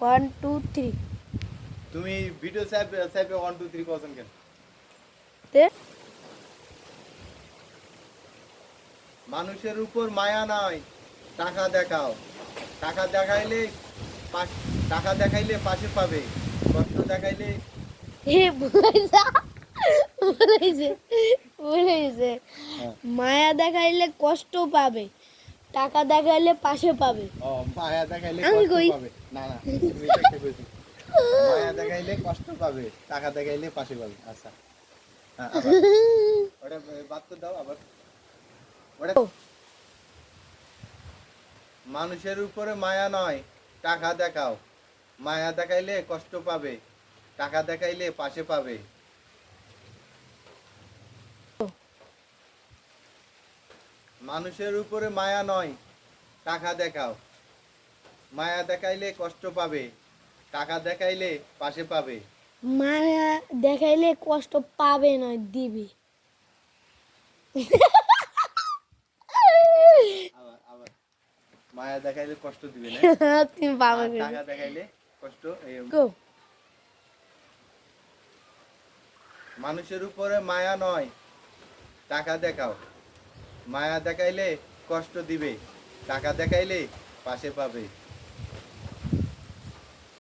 One two three তুমি video সাইপে সাইপে ওয়ান টু থ্রি কজন কেন? তে মানুষের উপর মায়া নাই টাকা দেখাও। টাকা দেখাইলে টাকা দেখাইলে পাশে পাবে কষ্ট দেখাইলে হে বুঝাইছে বুঝাইছে হ্যাঁ। মায়া দেখাইলে কষ্ট পাবে। টাকা দেখাইলে পাশে পাবে। ও মায়া দেখাইলে আমি কই। পাবে। না না। মায়া দেখাইলে কষ্ট পাবে টাকা দেখাইলে পাশে পাবে। আচ্ছা। হ্যাঁ, ওটা বাদ করে দাও আবার। ওটা মানুষের উপরে মায়া নয় টাকা দেখাও। মায়া দেখাইলে কষ্ট পাবে টাকা দেখাইলে পাশে পাবে। মানুষের উপরে মায়া নয় টাকা দেখাও। মায়া দেখাইলে কষ্ট পাবে টাকা দেখাইলে পাশে পাবে। মায়া দেখাইলে কষ্ট পাবে নয় দিবে। আবার আবার। মায়া দেখাইলে কষ্ট দিবে না? তুমি পাবে টাকা দেখাইলে কষ্ট মানুষের উপরে মায়া নয় টাকা দেখাও। মায়া দেখাইলে কষ্ট দিবে টাকা দেখাইলে পাশে পাবে।